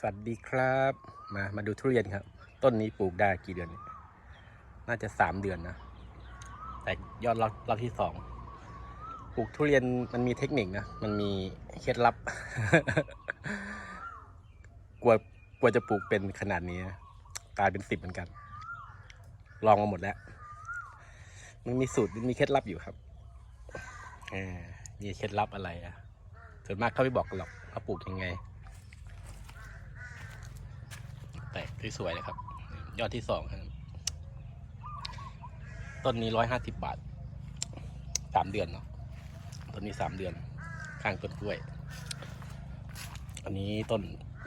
สวัสดีครับมามาดูทุเรียนครับ ต้นนี้ปลูกได้กี่เดือน น่าจะสามเดือนนะ แต่ยอดรอบรอบที่สองปลูกทุเรียนมันมีเทคนิคนะ มันมีเคล็ดลับ กลัวกลัวจะปลูกเป็นขนาดนี้นะกลายเป็นสิบเหมือนกัน ลองมาหมดแล้ว มันมีสูตรมันมีเคล็ดลับอยู่ครับเออมีเคล็ดลับอะไรอะส่วนมากเขาไม่บอกหรอกเขาปลูกยังไง แตกสวยๆเลยครับ ยอดที่สองครับต้นนี้ร้อยห้าสิบบาทสามเดือนเนาะต้นนี้สามเดือน ข้างต้นกล้วย อันนี้ต้น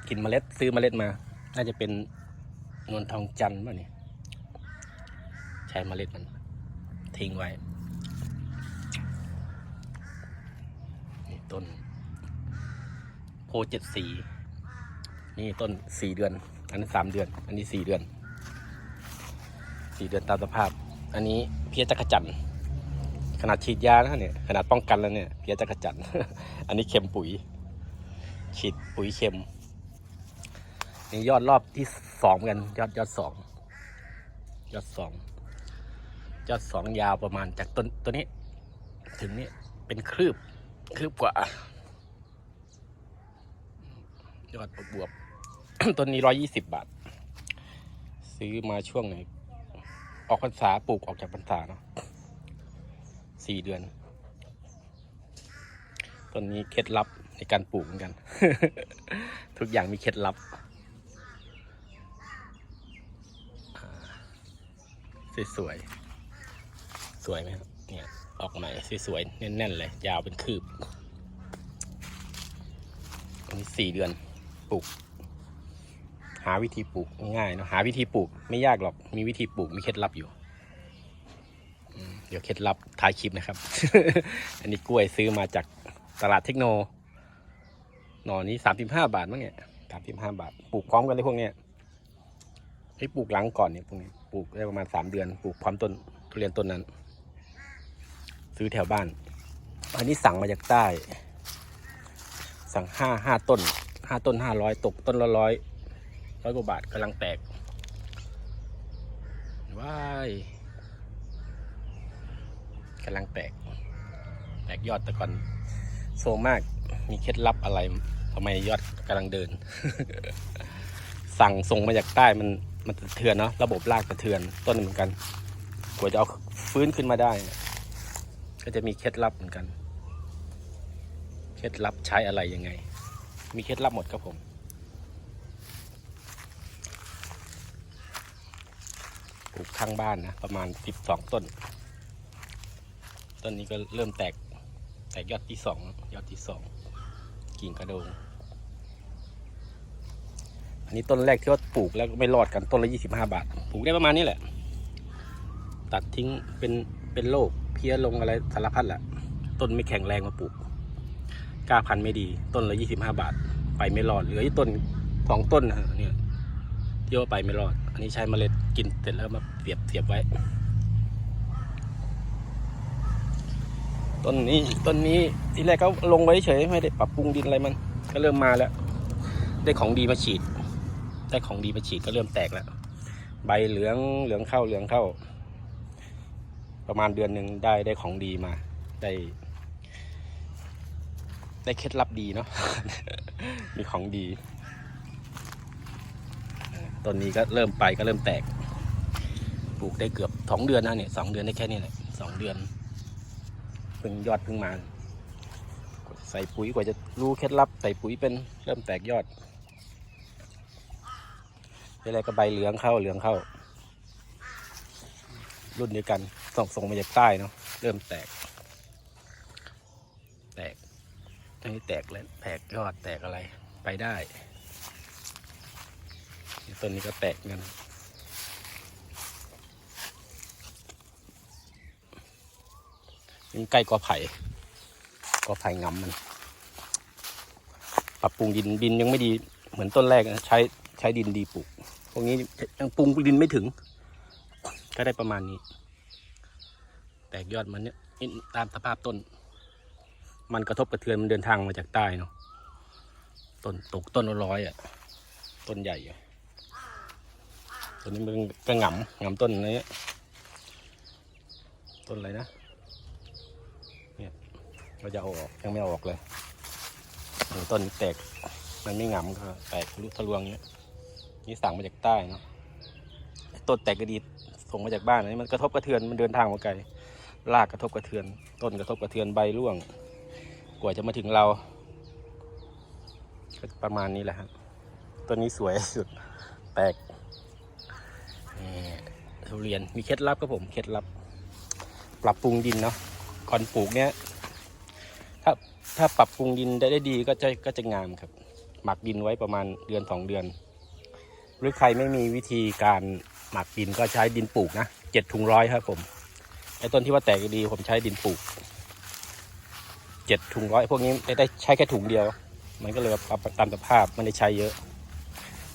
กินเมล็ดซื้อเมล็ดมา น่าจะเป็นนวลทองจันทร์ป่ะนี่ใช้เมล็ดมันทิ้งไว้นี่ต้น โพเจ็ดสี นี่ต้นสี่เดือน อันนั้นสามเดือน อันนี้สี่เดือนสี่เดือนตามสภาพ อันนี้เพี้ยจักรจันขนาดฉีดยาแล้วเนี่ยขนาดป้องกันแล้วเนี่ยเพี้ยจักรจันอันนี้เค็มปุ๋ย ฉีดปุ๋ยเค็มนี่ยอดรอบที่สองกันยอดยอดสองยอดสองยอดสองยาวประมาณจากต้นตัวนี้ ถึงนี้เป็นคืบคืบกว่า ยอดบวบ ต้นนี้ร้อยี่สิบบาท ซื้อมาช่วงไหน ออกพรรษาปลูกออกจากพรรษาเนาะสี่เดือนต้นนี้เคล็ดลับในการปลูกเหมือนกัน ทุกอย่างมีเคล็ดลับอ่าสวยๆสวยไหมครับเนี่ยออกใหม่สวยๆแน่นๆเลย ยาวเป็นคืบอันนี้สี่เดือนปลูก หาวิธีปลูกง่ายเนอะหาวิธีปลูกไม่ยากหรอกมีวิธีปลูกมีเคล็ดลับอยู่เดี๋ยวเคล็ดลับท้ายคลิปนะครับ อันนี้กล้วยซื้อมาจากตลาดเทคโน หน่อนี้สามสิบห้าบาทมั้งเนี่ยสามสิบห้าบาท ปลูกพร้อมกันเลยพวกเนี้ยให้ปลูกหลังก่อนเนี่ยพวกนี้ปลูกได้ประมาณสามเดือน ปลูกพร้อมต้นทุเรียนต้นนั้น ซื้อแถวบ้าน อันนี้สั่งมาจากใต้ สั่งห้าห้าต้นห้าต้นห้าร้อยตกต้นละร้อย ร้อยกว่าบาทกำลังแตกว้ายกำลังแตก แตกยอดแต่ก่อนโซมากมีเคล็ดลับอะไรทำไมยอดกำลังเดิน สั่งส่งมาจากใต้มันมันสะเทือนเนาะระบบรากสะเทือนต้นเหมือนกันกว่าจะเอาฟื้นขึ้นมาได้ ก็จะมีเคล็ดลับเหมือนกัน เคล็ดลับใช้อะไรยังไง มีเคล็ดลับหมดครับผม ลูกข้างบ้านนะประมาณสิบสองต้น ต้นนี้ก็เริ่มแตก แตกยอดที่สองยอดที่สองกิ่งกระโดง อันนี้ต้นแรกที่ว่าปลูกแล้วไม่รอดกันต้นละยี่สิบห้าบาท ปลูกได้ประมาณนี้แหละ ตัดทิ้งเป็นเป็นโรคเพี้ยลงอะไรสารพัดแหละต้นไม่แข็งแรงมาปลูกกล้าพันธุ์ไม่ดี ต้นละยี่สิบห้าบาท ไปไม่รอดเหลือที่ต้นสองต้นนะเนี่ย ที่ว่าไปไม่รอด อันนี้ใช้เมล็ดกินเสร็จแล้วมาเสียบเสียบไว้ ต้นนี้ต้นนี้ทีแรกก็ลงไว้เฉยไม่ได้ปรับปรุงดินอะไรมัน ก็เริ่มมาแล้ว ได้ของดีมาฉีด ได้ของดีมาฉีดก็เริ่มแตกแล้ว ใบเหลืองเหลืองเข้าเหลืองเข้า ประมาณเดือนหนึ่งได้ได้ของดีมา ได้ได้เคล็ดลับดีเนาะ มีของดี ต้นนี้ก็เริ่มไปก็เริ่มแตก ปลูกได้เกือบสองเดือนนะเนี่ยสองเดือนได้แค่นี้แหละสองเดือนเพิ่งยอดเพิ่งมา ใส่ปุ๋ยกว่าจะรู้เคล็ดลับใส่ปุ๋ยเป็นเริ่มแตกยอดอะไรก็ใบเหลืองเข้าเหลืองเข้า รุ่นเดียวกันส่งส่งมาจากใต้เนาะเริ่มแตก แตกอันนี้แตกแล้วแตกยอดแตกอะไรไปได้ ต้นนี้ก็แตกกันนี่ใกล้กอไผ่กอไผ่งำมัน ปรับปรุงดินดินยังไม่ดีเหมือนต้นแรกนะใช้ใช้ดินดีปลูกพวกนี้ยังปรุงดินไม่ถึง ก็ได้ประมาณนี้ แตกยอดมันเนี่ยตามสภาพต้น มันกระทบกระเทือนมันเดินทางมาจากใต้เนาะต้นตกต้นร้อยอะ่ะ ต้นใหญ่อยู่ ต้นนี้มันก็งำงำต้นนี้ ต้นอะไรนะ เนี่ยเราจะเอาออกยังไม่เอาออกเลย ต้นแตก มันไม่งำก็แตกทะลุทะลวงเนี้ย นี่สั่งมาจากใต้เนาะ ต้นแตกกระดีส่งมาจากบ้านนี้มันกระทบกระเทือน มันเดินทางมาไกล รากกระทบกระเทือน ต้นกระทบกระเทือนใบร่วง กว่าจะมาถึงเราประมาณนี้แหละครับ ต้นนี้สวยสุด แตก ทุเรียนมีเคล็ดลับครับผมเคล็ดลับ ปรับปรุงดินเนาะก่อนปลูกเนี้ยถ้าถ้าปรับปรุงดินได้ได้ดีก็จะก็จะงามครับ หมักดินไว้ประมาณเดือนสองเดือน หรือใครไม่มีวิธีการหมักดินก็ใช้ดินปลูกนะเจ็ดถุงร้อยครับผมไอ้ต้นที่ว่าแตกดีผมใช้ดินปลูกเจ็ดถุงร้อยพวกนี้ได้ใช้แค่ถุงเดียว มันก็เลยตามสภาพไม่ได้ใช้เยอะ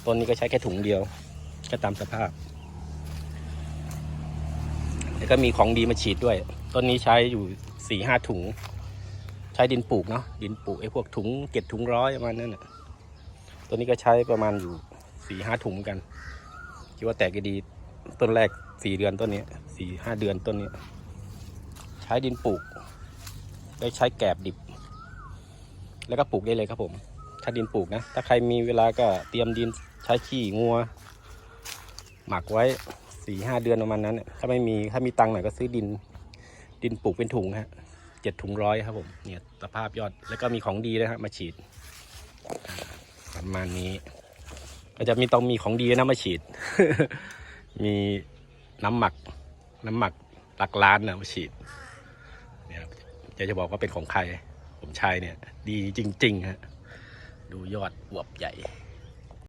ต้นนี้ก็ใช้แค่ถุงเดียว ก็ตามสภาพ แล้วก็มีของดีมาฉีดด้วย ต้นนี้ใช้อยู่สี่ห้าถุง ใช้ดินปลูกเนาะ ดินปลูกไอ้พวกถุงเก็ดถุงร้อยประมาณนั้นน่ะต้นนี้ก็ใช้ประมาณอยู่สี่ห้าถุงกัน คิดว่าแตกดีต้นแรกสี่เดือนต้นนี้สี่ห้าเดือนต้นนี้ ใช้ดินปลูก ได้ใช้แกบดิบ แล้วก็ปลูกได้เลยครับผม ถ้าดินปลูกนะ ถ้าใครมีเวลาก็เตรียมดินใช้ขี้งัว หมักไว้ สี่ห้าเดือนประมาณนั้นเนี่ยถ้าไม่มีถ้ามีตังค์หน่อยก็ซื้อดิน ดินปลูกเป็นถุงฮะเจ็ดถุงร้อยครับผมเนี่ยสภาพยอดแล้วก็มีของดีนะฮะมาฉีด ประมาณนี้ ก็จะมีต้องมีของดีนะมาฉีด มีน้ำหมัก น้ำหมักหลักล้านนะมาฉีดเนี่ยครับจะจะบอกว่าเป็นของใครผมใช้เนี่ย ดีจริงๆฮะดูยอดอวบใหญ่